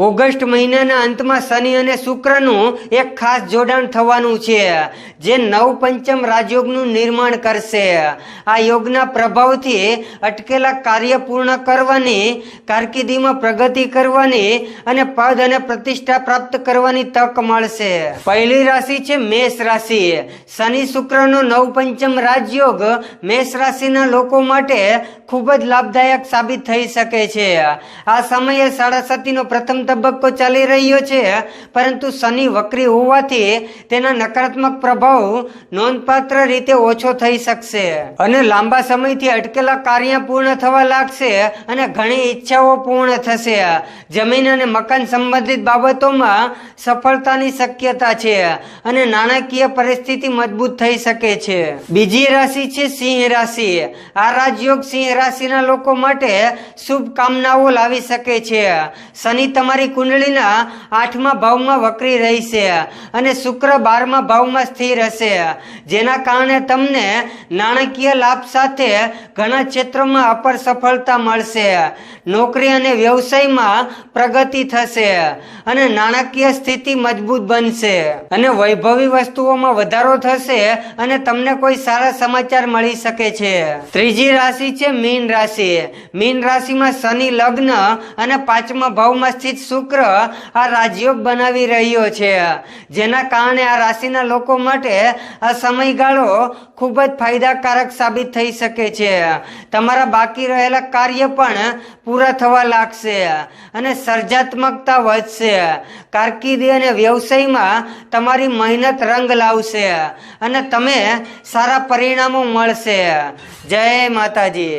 August મહિનાના અંતમાં શનિ અને શુક્રનું એક ખાસ જોડાણ થવાનું છે, જે નવ પંચમ રાજયોગનું નિર્માણ કરશે. આ યોગના પ્રભાવથી અટકેલા કાર્ય પૂર્ણ કરવાની, કારકિર્દીમાં પ્રગતિ કરવાની અને પદ અને પ્રતિષ્ઠા પ્રાપ્ત કરવાની તક મળશે. પહેલી રાશિ છે મેષ રાશિ. શનિ શુક્રનો નવ પંચમ રાજયોગ મેષ રાશિના લોકો માટે ખૂબ જ લાભદાયક સાબિત થઈ શકે છે. આ સમયે સાડા સતીનો પ્રથમ તબક્કો ચાલી રહ્યો છે, પરંતુ શનિ વક્રી હોવાથી તેના નકારાત્મક પ્રભાવ નોંધપાત્ર રીતે ઓછો થઈ શકશે. અને લાંબા સમયથી અટકેલા કાર્ય પૂર્ણ થવા લાગશે અને ઘણી ઈચ્છાઓ પૂર્ણ થશે. જમીન અને મકાન સંબંધિત બાબતોમાં સફળતાની શક્યતા છે અને નાણાકીય પરિસ્થિતિ મજબૂત થઈ શકે છે. બીજી રાશિ છે સિંહ રાશિ. આ રાજયોગ સિંહ રાશિના લોકો માટે શુભ કામનાઓ લાવી શકે છે. શનિ તમારી કુંડળીના આઠમા ભાવમાં વક્રી છે અને શુક્ર બારમા ભાવમાં સ્થિર હશે. જેના કારણે તમને નાણાકીય લાભ સાથે ઘણા ક્ષેત્રોમાં અપર સફળતા મળશે. નોકરી અને વ્યવસાયમાં પ્રગતિ થશે અને નાણાકીય સ્થિતિ મજબૂત બનશે. અને વૈભવી વસ્તુઓમાં વધારો થશે અને તમને કોઈ સારા સમાચાર મળી શકે છે. ત્રીજી રાશિ છે મીન રાશિ. મીન રાશિમાં શનિ લગ્ન અને પાંચમા ભાવમાં સ્થિત શુક્ર આ રાજયોગ બનાવી રહ્યો છે. જેના કારણે આ રાશિના લોકો માટે આ સમયગાળો ખૂબ જ ફાયદાકારક સાબિત થઈ શકે છે. તમારા બાકી રહેલા કાર્ય પણ પૂરા થવા લાગશે અને સર્જાત્મકતા વધશે. કારકિર્દી અને વ્યવસાયમાં તમારી મહેનત રંગ લાવશે અને તમે સારા પરિણામો મળશે. જય માતાજી.